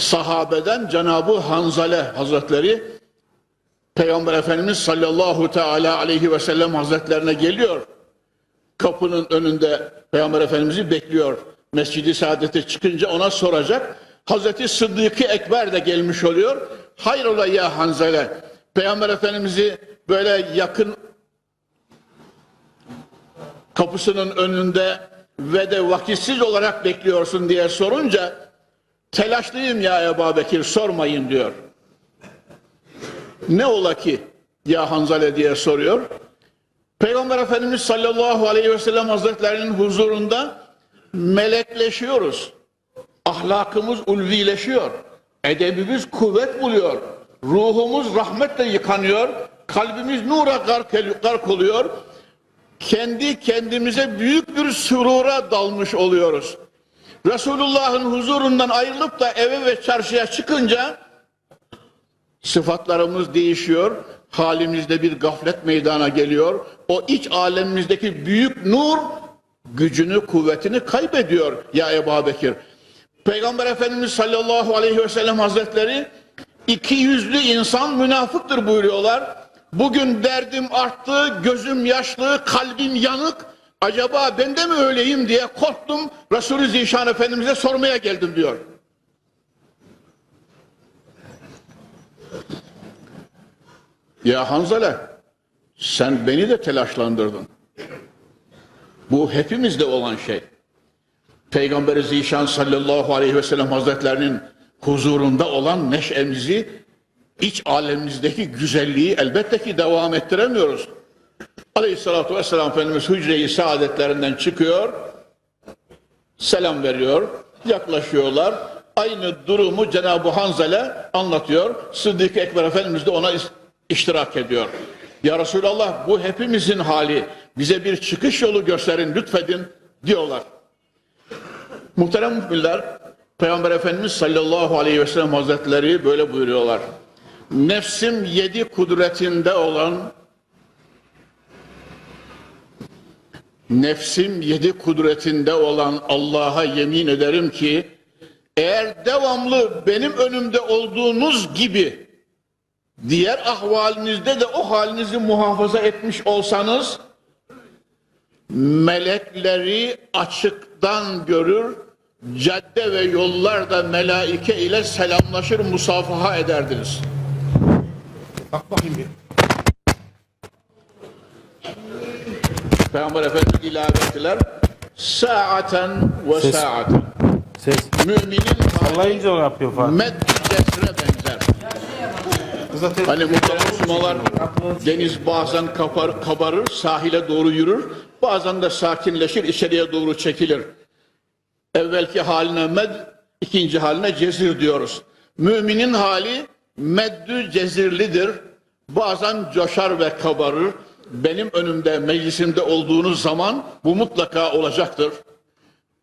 sahabeden Cenab-ı Hanzale Hazretleri Peygamber Efendimiz sallallahu teala aleyhi ve sellem Hazretlerine geliyor. Kapının önünde Peygamber Efendimiz'i bekliyor. Mescidi Saadet'e çıkınca ona soracak. Hazreti Sıddık-ı Ekber de gelmiş oluyor. Hayrola ya Hanzale. Peygamber Efendimiz'i böyle yakın kapısının önünde ve de vakitsiz olarak bekliyorsun diye sorunca telaşlıyım ya Ebu Bekir sormayın diyor. Ne ola ki ya Hanzale diye soruyor. Peygamber Efendimiz sallallahu aleyhi ve sellem hazretlerinin huzurunda melekleşiyoruz. Ahlakımız ulvileşiyor. Edebimiz kuvvet buluyor. Ruhumuz rahmetle yıkanıyor. Kalbimiz nura gark, gark oluyor. Kendi kendimize büyük bir sürura dalmış oluyoruz. Resulullah'ın huzurundan ayrılıp da eve ve çarşıya çıkınca sıfatlarımız değişiyor. Halimizde bir gaflet meydana geliyor. O iç alemimizdeki büyük nur gücünü, kuvvetini kaybediyor ya Ebu Bekir. Peygamber Efendimiz sallallahu aleyhi ve sellem hazretleri iki yüzlü insan münafıktır buyuruyorlar. Bugün derdim arttı, gözüm yaşlı, kalbim yanık. Acaba ben de mi öyleyim diye korktum. Resulü Zişan Efendimiz'e sormaya geldim diyor. Ya Hanzale sen beni de telaşlandırdın. Bu hepimizde olan şey. Peygamber-i Zişan sallallahu aleyhi ve sellem hazretlerinin huzurunda olan neşemizi, iç alemimizdeki güzelliği elbette ki devam ettiremiyoruz. Aleyhissalatü vesselam Efendimiz hücre-i saadetlerinden çıkıyor, selam veriyor, yaklaşıyorlar. Aynı durumu Cenab-ı Hanzele anlatıyor. Sıddık Ekber Efendimiz de ona iştirak ediyor. Ya Resulallah bu hepimizin hali. Bize bir çıkış yolu gösterin lütfedin diyorlar. Muhterem müminler, Peygamber Efendimiz sallallahu aleyhi ve sellem hazretleri böyle buyuruyorlar. Nefsim yedi kudretinde olan nefsim yedi kudretinde olan Allah'a yemin ederim ki eğer devamlı benim önümde olduğunuz gibi diğer ahvalinizde de o halinizi muhafaza etmiş olsanız melekleri açıktan görür, cadde ve yollarda melaike ile selamlaşır, musafaha ederdiniz. Bak bakayım bir. Peygamber Efendimiz ilave ettiler. Saaten ve Ses. saaten. Ses. Müminin Sallayınca o yapıyor Fatih. med cesre benzer. Zaten Hani muhterem Müslümanlar deniz bazen kapar, kabarır, sahile doğru yürür. Bazen de sakinleşir, içeriye doğru çekilir. Evvelki haline med, ikinci haline cezir diyoruz. Müminin hali meddü cezirlidir. Bazen coşar ve kabarır. Benim önümde, meclisimde olduğunuz zaman bu mutlaka olacaktır.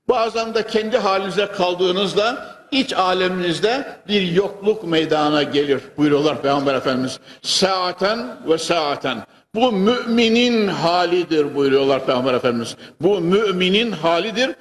Bazen de kendi halinize kaldığınızda iç aleminizde bir yokluk meydana gelir buyuruyorlar Peygamber Efendimiz. Saaten ve saaten. Bu müminin halidir buyuruyorlar Peygamber Efendimiz. Bu müminin halidir.